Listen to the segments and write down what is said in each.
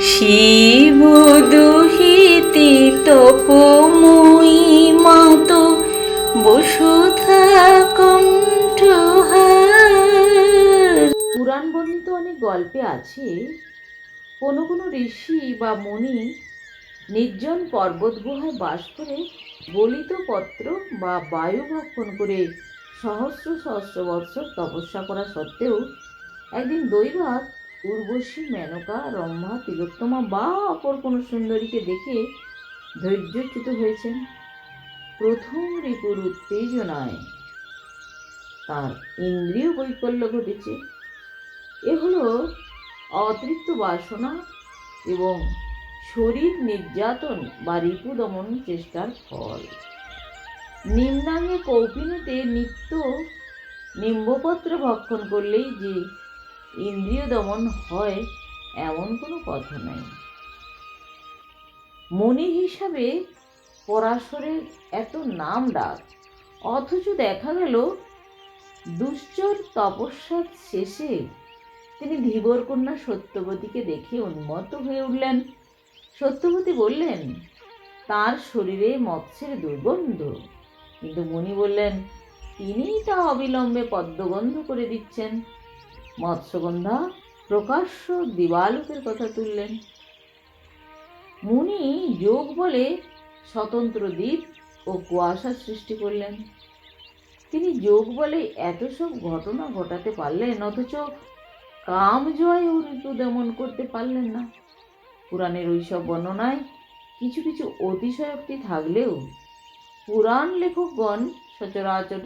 শিব দুহিতে তপময়ী মাত, বসুধা কণ্ঠহার পুরাণ বর্ণিত অনেক গল্পে আছে, কোনো কোনো ঋষি বা মুনি নির্জন পর্বত গুহায় বাস করে গলিত পত্র বা বায়ু ভক্ষণ করে সহস্র সহস্র বৎসর তপস্যা করা সত্ত্বেও একদিন দৈবাত উর্বশী মেনকা রম্ভা তিলোত্তমা বা অপর কোনো সুন্দরীকে দেখে ধৈর্যচ্যুত হয়েছেন। প্রথম রিপুর উত্তেজনায় তার ইন্দ্রিয় বৈকল্য ঘটেছে। এ হলো অতৃপ্ত বাসনা এবং শরীর নির্যাতন বা রিপু দমন চেষ্টার ফল। নিম্নাঙ্গে কৌপিনীতে নিত্য নিম্বপত্র ভক্ষণ করলেই যে ইন্দ্রিয় দমন হয়, এমন কোনো কথা নাই। মনি হিসাবে পরাশরের এত নাম ডাক, অথচ দেখা গেল দুশ্চর তপস্যার শেষে তিনি ধীবর কন্যা সত্যবতীকে দেখে উন্মত্ত হয়ে উঠলেন। সত্যবতী বললেন, তার শরীরে মৎস্যের দুর্গন্ধ। কিন্তু মুনি বললেন, তিনিই তা অবিলম্বে পদ্মগন্ধ করে দিচ্ছেন। মৎস্যগন্ধা প্রকাশ্য দিবালোকের কথা তুললেন। মুনি যোগ বলে স্বতন্ত্র দ্বীপ ও কুয়াশা সৃষ্টি করলেন। তিনি যোগ বলে এত সব ঘটনা ঘটাতে পারলেন, অথচ কাম জয় ও ঋতু দমন করতে পারলেন না। পুরাণের ওইসব বর্ণনায় কিছু কিছু অতিশয়োক্তি থাকলেও পুরাণ লেখকগণ সচরাচর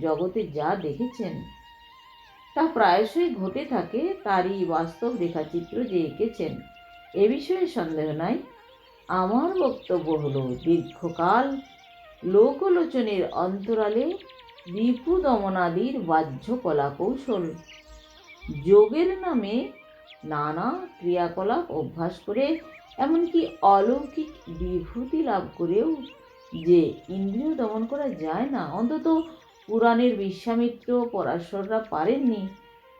জগতে যা দেখেছেন তা প্রায়শই ঘটে থাকে তারই বাস্তব রেখাচিত্র যে এঁকেছেন। এ বিষয়ে সন্দেহ নাই। আমার বক্তব্য হলো, দীর্ঘকাল লোকলোচনের অন্তরালে রিপু দমনাদির বাহ্য কলা কৌশল যোগের নামে নানা ক্রিয়াকলাপ অভ্যাস করে, এমনকি অলৌকিক বিভূতি লাভ করেও যে ইন্দ্রিয় দমন করা যায় না, অন্তত পুরাণের বিশ্বামিত্র পরাশররা পারেননি।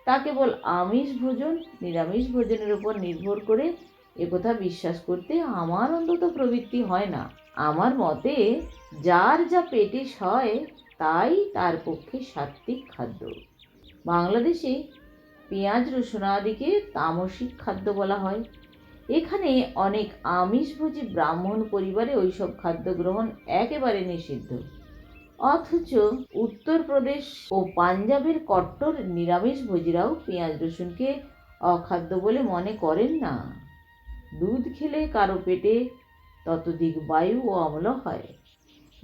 তা কেবল আমিষ ভোজন, নিরামিষ ভোজনের উপর নির্ভর করে একথা বিশ্বাস করতে আমার অন্তত প্রবৃত্তি হয় না। আমার মতে, যার যা পেটে সয়, তাই তার পক্ষে সাত্ত্বিক খাদ্য। বাংলাদেশে পেঁয়াজ রসুন আদিকে তামসিক খাদ্য বলা হয়। এখানে অনেক আমিষভোজী ব্রাহ্মণ পরিবারে ওইসব খাদ্য গ্রহণ একেবারে নিষিদ্ধ। অথচ উত্তরপ্রদেশ ও পাঞ্জাবের কট্টর নিরামিষভোজীরাও পেঁয়াজ রসুনকে অখাদ্য বলে মনে করেন না। দুধ খেলে কারও পেটে ততোধিক বায়ু ও অম্ল হয়।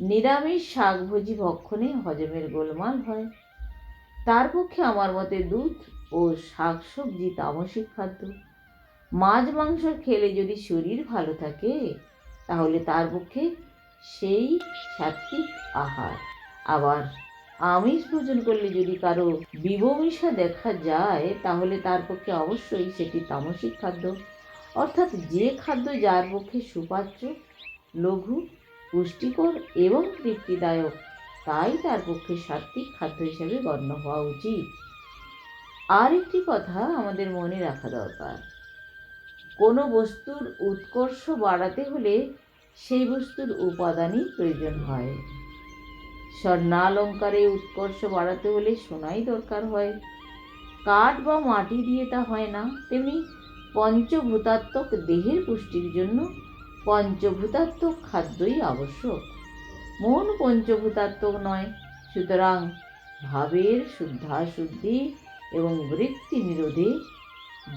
নিরামিষ শাকভোজী ভক্ষণে হজমের গোলমাল হয়। তার পক্ষে আমার মতে দুধ ও শাকসবজি তামসিক খাদ্য। মাছ মাংস খেলে যদি শরীর ভালো থাকে, তাহলে তার পক্ষে সেই সাত্বিক আহার। আবার আমিষ ভোজন করলে যদি কারও বিবমিষা দেখা যায়, তাহলে তার পক্ষে অবশ্যই সেটি তামসিক খাদ্য। অর্থাৎ যে খাদ্য যার পক্ষে সুপাচ্য লঘু, পুষ্টিকর এবং তৃপ্তিদায়ক, তাই তার পক্ষে সাত্বিক খাদ্য হিসেবে গণ্য হওয়া উচিত। আর একটি কথা আমাদের মনে রাখা দরকার। কোনো বস্তুর উৎকর্ষ বাড়াতে হলে সেই বস্তুর উপাদানই প্রয়োজন হয়। স্বর্ণালঙ্কারে উৎকর্ষ বাড়াতে হলে সোনাই দরকার হয়। কাঠ বা মাটি দিয়ে তা হয় না, তেমনি পঞ্চভূতাত্মক দেহের পুষ্টির জন্য পঞ্চভূতাত্মক খাদ্যই আবশ্যক। মন পঞ্চভূতাত্মক নয়, সুতরাং ভাবের শুদ্ধাশুদ্ধি এবং বৃত্তি নিরোধে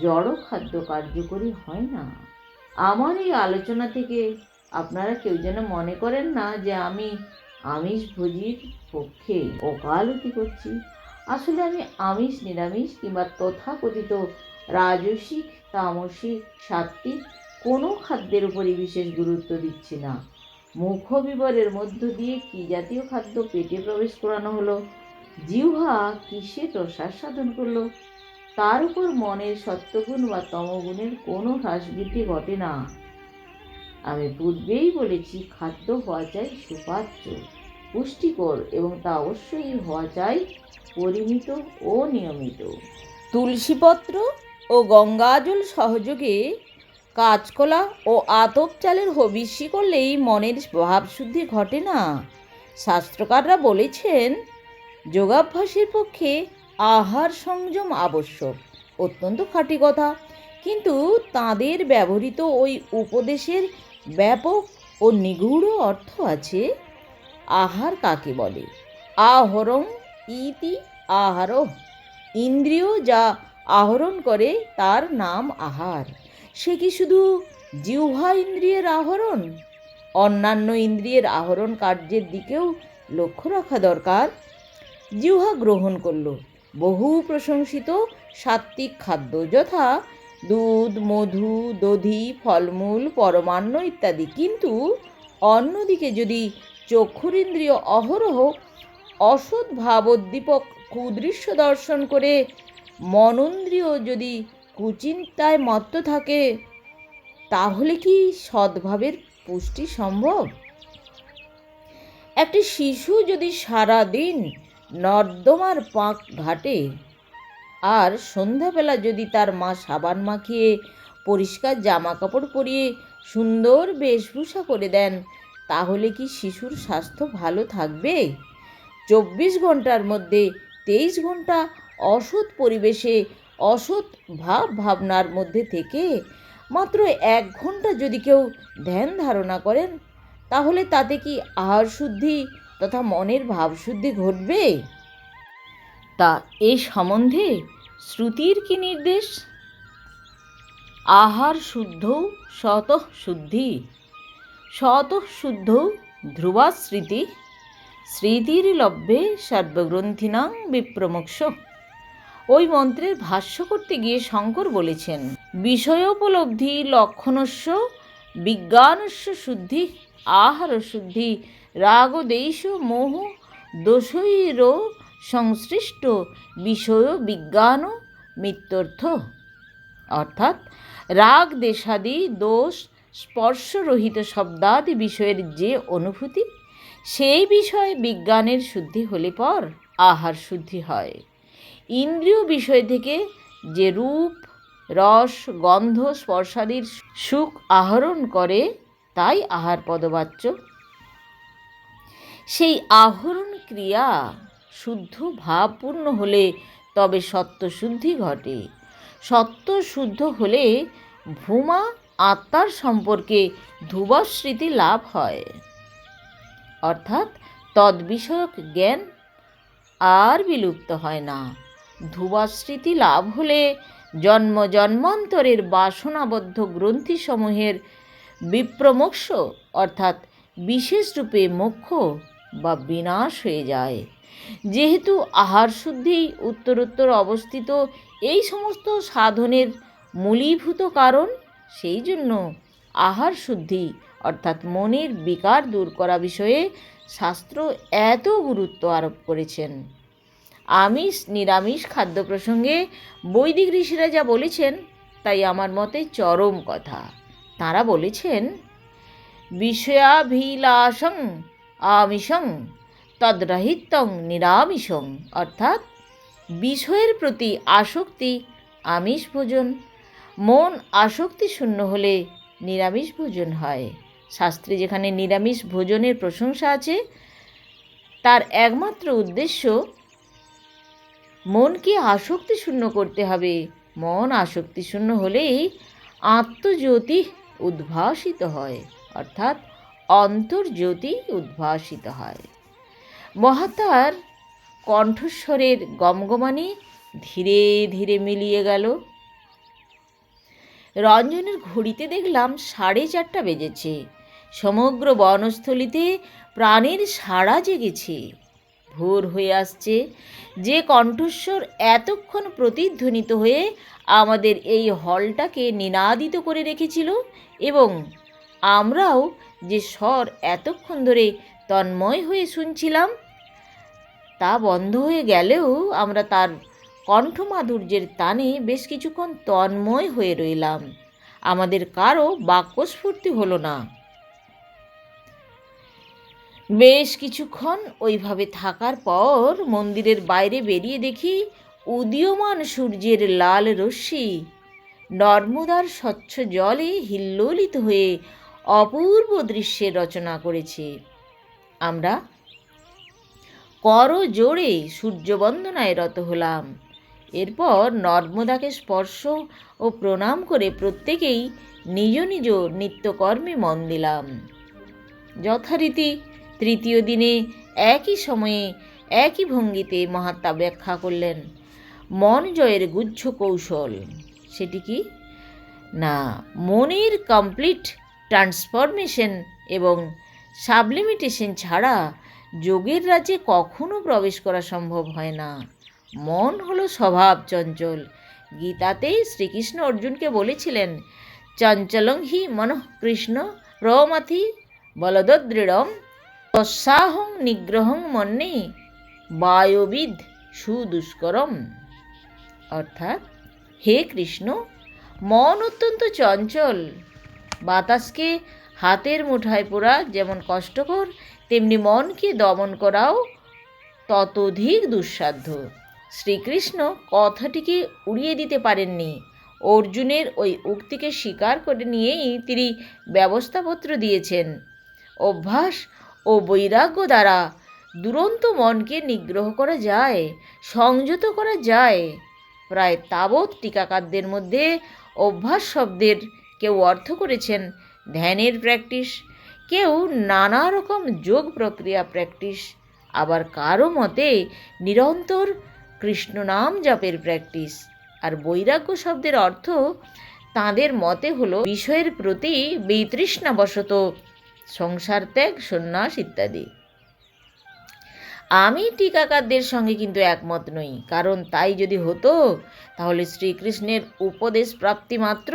জড় খাদ্য কার্যকরী হয় না। আমার এই আলোচনা থেকে আপনারা কেউ যেন মনে করেন না যে আমি আমিষ ভোজির পক্ষে ওকালতি করছি। আসলে আমি আমিষ, নিরামিষ কিংবা তথাকথিত রাজসিক, তামসিক সাত্বিক কোনো খাদ্যের উপরই বিশেষ গুরুত্ব দিচ্ছি না। মুখ বিবরের মধ্য দিয়ে কি জাতীয় খাদ্য পেটে প্রবেশ করানো হলো? জিহ্বা কিসে প্রসার সাধন করল? তার উপর মনের সত্যগুণ বা তমগুণের কোনো হ্রাসবৃদ্ধি ঘটে না। আমি পূর্বেই বলেছি, খাদ্য হওয়া চাই সুপাচ্য পুষ্টিকর এবং তা অবশ্যই হওয়া চাই পরিমিত ও নিয়মিত। তুলসীপত্র ও গঙ্গাজল সহযোগে কাঁচকলা ও আতপ চালের হবিষ্যি করলেই মনের ভাবশুদ্ধি ঘটে না। শাস্ত্রকাররা বলেছেন, যোগাভ্যাসের পক্ষে আহার সংযম আবশ্যক, অত্যন্ত খাঁটি কথা। কিন্তু তাদের ব্যবহৃত ওই উপদেশের ব্যাপক ও নিগূঢ় অর্থ আছে আহার কাকে বলে? আহরং ইতি আহার ইন্দ্রিয় যা আহরণ করে তার নাম আহার। সে কি শুধু জিহ্বা ইন্দ্রিয়ের আহরণ? অন্যান্য ইন্দ্রিয়ের আহরণ কার্যের দিকেও লক্ষ্য রাখা দরকার। জিহ্বা গ্রহণ করল। বহু প্রশংসিত সাত্ত্বিক খাদ্য যথা দুধ, মধু, দধি, ফলমূল, পরমান্ন ইত্যাদি। কিন্তু অন্যদিকে যদি চক্ষুরিন্দ্রিয় অহরহ, অসৎ ভাবোদ্দীপক কুদৃশ্য দর্শন করে মনন্দ্রিয় যদি কুচিন্তায় মত্ত থাকে, তাহলে কি সদ্ভাবের পুষ্টি সম্ভব? একটি শিশু যদি সারা দিন নর্দমার পাঁক ঘাটে আর সন্ধ্যাবেলা যদি তার মা সাবান মাখিয়ে পরিষ্কার জামা কাপড় পরিয়ে সুন্দর বেশভূষা করে দেন, তাহলে কি শিশুর স্বাস্থ্য ভালো থাকবে? চব্বিশ ঘণ্টার মধ্যে তেইশ ঘণ্টা অসৎ পরিবেশে, অসৎ ভাব ভাবনার মধ্যে থেকে মাত্র এক ঘণ্টা যদি কেউ ধ্যান ধারণা করেন, তাহলে তাতে কি আহার শুদ্ধি তথা মনের ভাবশুদ্ধি ঘটবে? তা এ সম্বন্ধে শ্রুতির কি নির্দেশ? আহার শুদ্ধ শত শুদ্ধি। শত শুদ্ধ ধ্রুবা স্মৃতি স্মৃতির লব্ধে সর্বগ্রন্থিনাং বিপ্রমোক্ষ। ওই মন্ত্রের ভাষ্য করতে গিয়ে শঙ্কর বলেছেন, বিষয়োপলব্ধি লক্ষণস্য, বিজ্ঞানস্য শুদ্ধি আহার শুদ্ধি, রাগদেশ মোহ, দোষৈর সংশ্লিষ্ট বিষয় বিজ্ঞান মিত্যর্থ। অর্থাৎ রাগ, দেশাদি, দোষ, স্পর্শরহিত শব্দাদি বিষয়ের যে অনুভূতি, সেই বিষয়ে বিজ্ঞানের শুদ্ধি হলে পর আহার শুদ্ধি হয়। ইন্দ্রিয় বিষয় থেকে যে রূপ, রস, গন্ধ, স্পর্শাদির সুখ আহরণ করে, তাই আহার পদবাচ্য। সেই আহরণ ক্রিয়া শুদ্ধ ভাবপূর্ণ হলে তবে সত্যশুদ্ধি ঘটে। সত্য শুদ্ধ হলে ভূমা আত্মার সম্পর্কে ধ্রুবস্মৃতি লাভ হয়। অর্থাৎ তদ্বিষয়ক জ্ঞান আর বিলুপ্ত হয় না। ধ্রুবস্মৃতি লাভ হলে জন্ম জন্মান্তরের বাসনাবদ্ধ গ্রন্থিসমূহের বিপ্রমোক্ষ অর্থাৎ বিশেষ রূপে মোক্ষ বা বিনাশ হয়ে যায়। যেহেতু আহার শুদ্ধি উত্তরোত্তর অবস্থিত, এই সমস্ত সাধনের মূলীভূত কারণ, সেই জন্য আহার শুদ্ধি অর্থাৎ মনের বিকার দূর করা বিষয়ে শাস্ত্র এত গুরুত্ব আরোপ করেছেন। আমিষ, নিরামিষ খাদ্য প্রসঙ্গে বৈদিক ঋষিরা যা বলেছেন, তাই আমার মতে চরম কথা। তারা বলেছেন, বিষয়াভিলাষং আমিষং, তদ্রাহিত্যং নিরামিষং, অর্থাৎ বিষয়ের প্রতি আসক্তি, আমিষ ভোজন, মন আসক্তি শূন্য হলে নিরামিষ ভোজন হয়। শাস্ত্রে যেখানে নিরামিষ ভোজনের প্রশংসা আছে, তার একমাত্র উদ্দেশ্য মনকে আসক্তি শূন্য করতে হবে। মন আসক্তি শূন্য হলেই আত্মজ্যোতি উদ্ভাসিত হয়, অর্থাৎ অন্তর্জ্যোতি উদ্ভাসিত হয়। মহাতার কণ্ঠস্বরের গমগমানি ধীরে ধীরে মিলিয়ে গেল। রঞ্জনের ঘড়িতে দেখলাম সাড়ে চারটা বেজেছে। সমগ্র বনস্থলিতে প্রাণের সাড়া জেগেছে। ভোর হয়ে আসছে। যে কণ্ঠস্বর এতক্ষণ প্রতিধ্বনিত হয়ে আমাদের এই হলটাকে নিনাদিত করে রেখেছিল এবং আমরাও যে স্বর এতক্ষণ ধরে তন্ময় হয়ে শুনছিলাম, তা বন্ধ হয়ে গেলেও আমরা তার কণ্ঠমাধুর্যের টানে বেশ কিছুক্ষণ তন্ময় হয়ে রইলাম। আমাদের কারও বাক্যস্ফূর্তি হলো না। বেশ কিছুক্ষণ ওইভাবে থাকার পর মন্দিরের বাইরে বেরিয়ে দেখি উদীয়মান সূর্যের লাল রশ্মি নর্মদার স্বচ্ছ জলে হিল্লোলিত হয়ে অপূর্ব দৃশ্যের রচনা করেছে। আমরা কর জোড়ে সূর্যবন্দনায় রত হলাম। এরপর নর্মদাকে স্পর্শ ও প্রণাম করে প্রত্যেকেই নিজ নিজ নিত্যকর্মে মন দিলাম। যথারীতি তৃতীয় দিনে একই সময়ে একই ভঙ্গিতে মহাত্মা ব্যাখ্যা করলেন, মন জয়ের গুচ্ছ কৌশল। সেটি কি? না, মনের কমপ্লিট ট্রান্সফরমেশন এবং সাবলিমিটেশন ছাড়া যোগের রাজ্যে কখনো প্রবেশ করা সম্ভব হয় না। মন হলো স্বভাব চঞ্চল। গীতাতেই শ্রীকৃষ্ণ অর্জুনকে বলেছিলেন, চঞ্চলং হি মনঃ কৃষ্ণ প্রমাথি বলদদৃঢ়ম তৎসাহং নিগ্রহং মন্যে বায়ুবিদ সুদুষ্করম। অর্থাৎ, হে কৃষ্ণ, মন অত্যন্ত চঞ্চল। বাতাসকে হাতের মুঠায় পোড়া যেমন কষ্টকর, তেমনি মনকে দমন করাও ততোধিক দুঃসাধ্য। শ্রীকৃষ্ণ কথাটিকে উড়িয়ে দিতে পারেননি। অর্জুনের ওই উক্তিকে স্বীকার করে নিয়েই তিনি ব্যবস্থাপত্র দিয়েছেন। অভ্যাস ও বৈরাগ্য দ্বারা দুরন্ত মনকে নিগ্রহ করা যায়, সংযত করা যায়। প্রায় তাবৎ টিকাকারদের মধ্যে অভ্যাস শব্দের কেউ অর্থ করেছেন ধ্যানের প্র্যাকটিস কেউ নানা রকম যোগ প্রক্রিয়া প্র্যাকটিস আবার কারও মতে নিরন্তর কৃষ্ণ নাম জপের প্র্যাকটিস আর বৈরাগ্য শব্দের অর্থ তাঁদের মতে হলো বিষয়ের প্রতি বিতৃষ্ণাবশত, সংসার ত্যাগ, সন্ন্যাস ইত্যাদি। আমি টিকাকারদের সঙ্গে কিন্তু একমত নই, কারণ তাই যদি হতো, তাহলে শ্রীকৃষ্ণের উপদেশ প্রাপ্তি মাত্র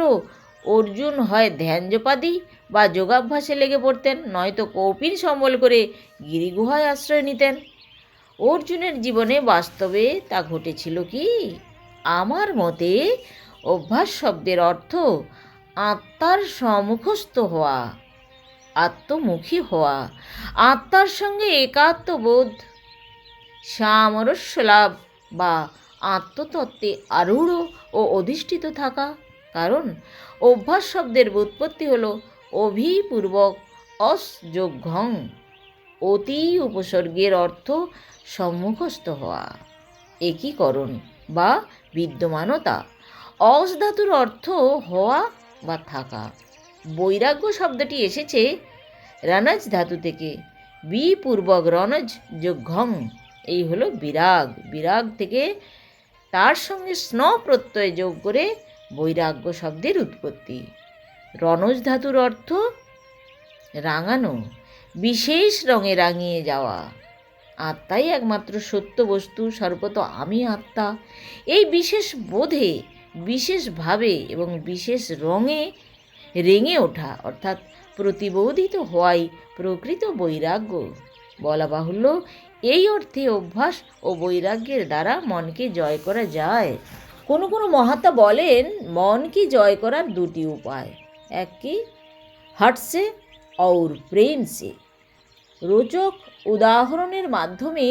অর্জুন হয় ধ্যানজোপাদি বা যোগাভ্যাসে লেগে পড়তেন, নয়তো কৌপিন সম্বল করে গিরিগুহায় আশ্রয় নিতেন। অর্জুনের জীবনে বাস্তবে তা ঘটেছিল কি? আমার মতে অভ্যাস শব্দের অর্থ আত্মার সম্মুখস্থ হওয়া, আত্মমুখী হওয়া, আত্মার সঙ্গে একাত্মবোধ, সামরস্য লাভ বা আত্মতত্ত্বে আরূঢ় ও অধিষ্ঠিত থাকা। কারণ অভ্যাস শব্দের উৎপত্তি হল অভিপূর্বক অসযোগ্যং অতি উপসর্গের অর্থ সম্মুখস্থ হওয়া, একীকরণ বা বিদ্যমানতা। অস ধাতুর অর্থ হওয়া বা থাকা। বৈরাগ্য শব্দটি এসেছে রানজ ধাতু থেকে। বিপূর্বক রনজ যোগ্যং এই হলো বিরাগ। বিরাগ থেকে তার সঙ্গে স্ন প্রত্যয় যোগ করে বৈরাগ্য শব্দের উৎপত্তি। রনজ ধাতুর অর্থ রাঙানো, বিশেষ রঙে রাঙিয়ে যাওয়া। আত্মাই একমাত্র সত্য বস্তু, সর্বত আমি আত্মা। এই বিশেষ বোধে বিশেষভাবে এবং বিশেষ রঙে রেঙে ওঠা, অর্থাৎ প্রতিবোধিত হওয়াই প্রকৃত বৈরাগ্য। বলা বাহুল্য, এই অর্থে অভ্যাস ও বৈরাগ্যের দ্বারা মনকে জয় করা যায়। কোনো কোনো মহাত্মা বলেন মনকে জয় করার দুটি উপায়। এক কি হাটসে और প্রেম রোচক উদাহরণের মাধ্যমে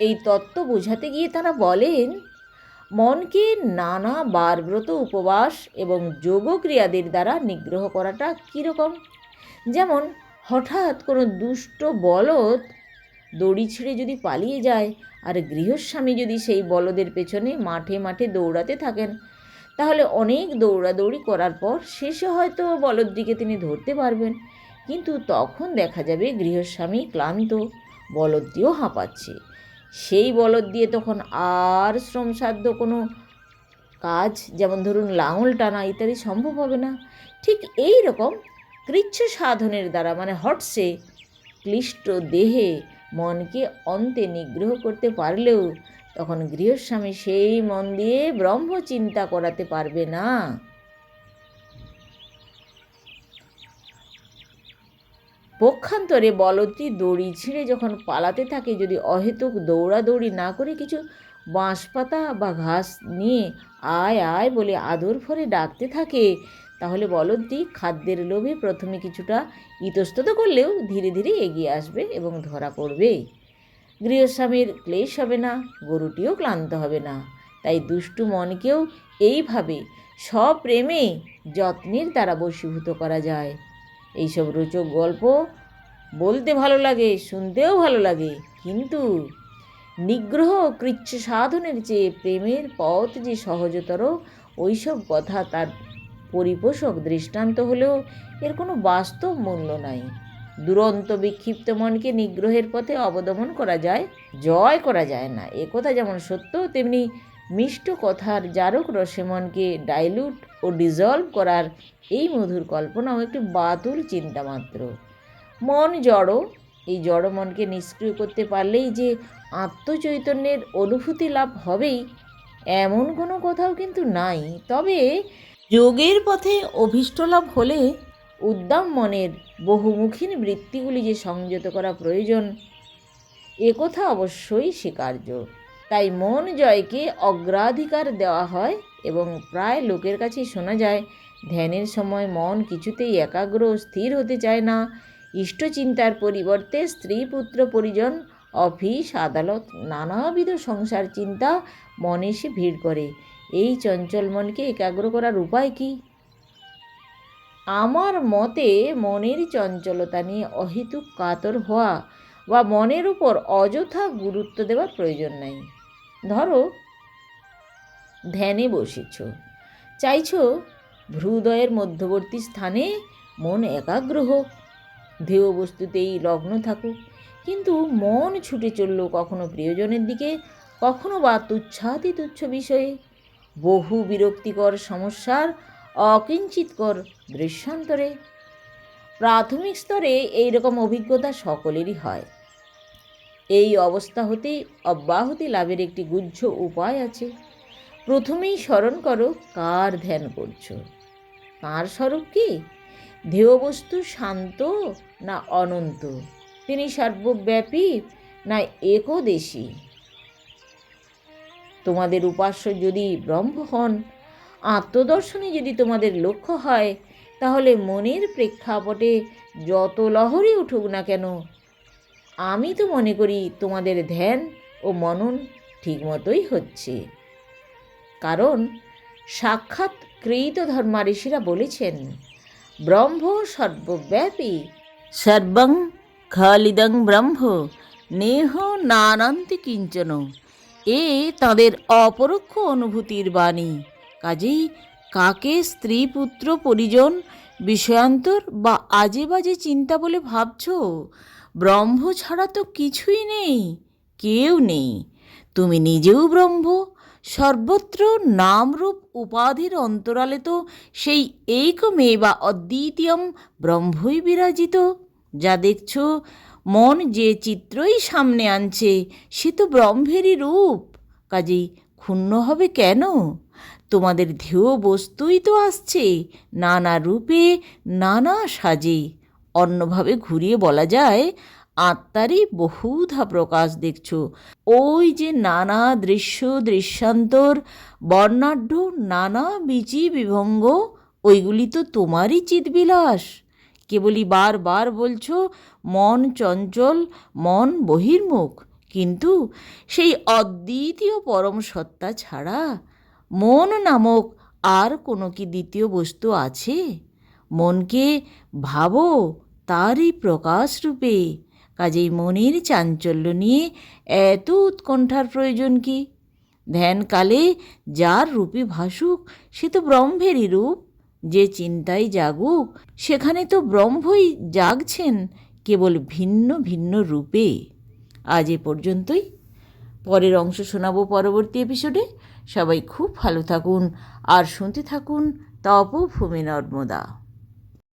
এই তত্ত্ব বোঝাতে গিয়ে তারা বলেন, মনকে নানা বারব্রত উপবাস এবং যোগক্রিয়াদের দ্বারা নিগ্রহ করাটা কীরকম? যেমন, হঠাৎ কোনো দুষ্ট বলদ দড়ি ছিঁড়ে যদি পালিয়ে যায়, আর গৃহস্বামী যদি সেই বলদের পেছনে মাঠে মাঠে দৌড়াতে থাকেন, তাহলে অনেক দৌড়াদৌড়ি করার পর শেষে হয়তো বলদটিকে তিনি ধরতে পারবেন। কিন্তু তখন দেখা যাবে গৃহস্বামী ক্লান্ত, বলদটিও হাঁপাচ্ছে। সেই বলদ দিয়ে তখন আর শ্রমসাধ্য কোনো কাজ, যেমন ধরুন লাঙল টানা ইত্যাদি সম্ভব হবে না। ঠিক এই রকম কৃচ্ছ সাধনের দ্বারা মানে হটসে, ক্লিষ্ট দেহে মনকে অন্তে নিগ্রহ করতে পারলেও তখন গৃহস্বামী সেই মন দিয়ে ব্রহ্ম চিন্তা করাতে পারবে না। পক্ষান্তরে বলদটি দড়ি ছিঁড়ে যখন পালাতে থাকে, যদি অহেতুক দৌড়াদৌড়ি না করে কিছু বাঁশপাতা বা ঘাস নিয়ে আয় আয় বলে আদর ভরে ডাকতে থাকে তাহলে বলদটি খাদ্যের লোভে প্রথমে কিছুটা ইতস্তত করলেও ধীরে ধীরে এগিয়ে আসবে এবং ধরা পড়বে। গৃহস্বামীর ক্লেশ হবে না, গরুটিও ক্লান্ত হবে না। তাই দুষ্টু মনকেও এইভাবে সপ্রেমে যত্নের দ্বারা বশীভূত করা যায়। এইসব রোচক গল্প বলতে ভালো লাগে, শুনতেও ভালো লাগে, কিন্তু নিগ্রহ কৃচ্ছ সাধনের চেয়ে প্রেমের পথ যে সহজতর, ওইসব কথা তার পরিপোষক দৃষ্টান্ত হলেও এর কোনো বাস্তব মূল্য নাই। দুরন্ত বিক্ষিপ্ত মনকে নিগ্রহের পথে অবদমন করা যায়, জয় করা যায় না। এ কথা যেমন সত্য, তেমনি মিষ্ট কথার জারক রসে মনকে ডাইলুট ও ডিজলভ করার এই মধুর কল্পনাও একটি বাতুল চিন্তা মাত্র। মন জড়, এই জড় মনকে নিষ্ক্রিয় করতে পারলেই যে আত্মচৈতন্যের অনুভূতি লাভ হবেই, এমন কোনো কথাও কিন্তু নাই। তবে যোগের পথে অভীষ্ট লাভ হলে উদ্দাম মনের বহুমুখী বৃত্তিগুলি যে সংযত করা প্রয়োজন একথা অবশ্যই স্বীকার্য। তাই মন জয়কে অগ্রাধিকার দেওয়া হয় এবং প্রায় লোকের কাছেই শোনা যায়, ধ্যানের সময় মন কিছুতেই একাগ্র স্থির হতে চায় না। ইষ্টচিন্তার পরিবর্তে স্ত্রী পুত্র পরিজন, অফিস, আদালত, নানাবিধ সংসার চিন্তা মনে এসে ভিড় করে। এই চঞ্চল মনকে একাগ্র করার উপায় কি? আমার মতে মনের চঞ্চলতা নিয়ে অহেতুক কাতর হওয়া বা মনের উপর অযথা গুরুত্ব দেওয়ার প্রয়োজন নাই। ধরো, ধ্যানে বসেছ। চাইছো হৃদয়ের মধ্যবর্তী স্থানে মন একাগ্র হোক। ধেয় বস্তুতেই লগ্ন থাকুক। কিন্তু মন ছুটে চলল কখনো প্রিয়জনের দিকে, কখনো বা তুচ্ছাতি তুচ্ছ বিষয়ে। বহু বিরক্তিকর সমস্যার অকিঞ্চিতকর দৃশ্যান্তরে প্রাথমিক স্তরে এই রকম অভিজ্ঞতা সকলেরই হয়। এই অবস্থা হতে অব্যাহতি লাভের একটি গুচ্ছ উপায় আছে। প্রথমেই স্মরণ করো, কার ধ্যান করছ? কার স্বরূপ কি? ধ্যেয় বস্তু শান্ত না অনন্ত? তিনি সর্বব্যাপী না একদেশী? তোমাদের উপাস্য যদি ব্রহ্ম হন, আত্মদর্শনে যদি তোমাদের লক্ষ্য হয়, তাহলে মনের প্রেক্ষাপটে যত লহরই উঠুক না কেন, আমি তো মনে করি তোমাদের ধ্যান ও মনন ঠিকমতোই হচ্ছে। কারণ সাক্ষাৎ কৃত ধর্মাঋষিরা বলেছেন, ব্রহ্ম সর্বব্যাপী, সর্বং খালিদং ব্রহ্ম, নেহ নানান্তি কিঞ্চন। এ তাদের অপরোক্ষ অনুভূতির বাণী। কাজেই কাকে স্ত্রী, পুত্র, পরিজন, বিষয়ান্তর বা আজে বাজে চিন্তা বলে ভাবছ? ব্রহ্ম ছাড়া তো কিছুই নেই, কেউ নেই। তুমি নিজেও ব্রহ্ম, সর্বত্র নামরূপ উপাধির অন্তরালে তো সেই এইকমে বা অদ্বিতীয়ম ব্রহ্মই বিরাজিত। যা দেখছ মন যে চিত্রই সামনে আনছে, সে তো ব্রহ্মেরই রূপ। কাজেই ক্ষুণ্ণ হবে কেন? তোমাদের ধেয় বস্তুই তো আসছে, নানা রূপে নানা সাজে। অন্যভাবে ঘুরিয়ে বলা যায়, আত্মারই বহুধা প্রকাশ দেখছ। ওই যে নানা দৃশ্য, দৃশ্যান্তর, বর্ণাঢ্য নানা বিচি বিভঙ্গ, ওইগুলি তো তোমারই চিৎবিলাস কেবলই বারবার বলছো মন চঞ্চল, মন বহির্মুখ। কিন্তু সেই অদ্বিতীয় পরম সত্তা ছাড়া মন নামক আর কোনো কি দ্বিতীয় বস্তু আছে? মনকে ভাবো, তারই প্রকাশ রূপে কাজেই মনের চাঞ্চল্য নিয়ে এত উৎকণ্ঠার প্রয়োজন কি? ধ্যানকালে যার রূপে ভাসুক, সে তো ব্রহ্মেরই রূপ। যে চিন্তায় জাগুক, সেখানে তো ব্রহ্মই জাগছেন কেবল ভিন্ন ভিন্ন রূপে। আজ এ পর্যন্তই। পরের অংশ শোনাবো পরবর্তী এপিসোডে। সবাই খুব ভালো থাকুন। আর শুনতে থাকুন তপভূমি নর্মদা।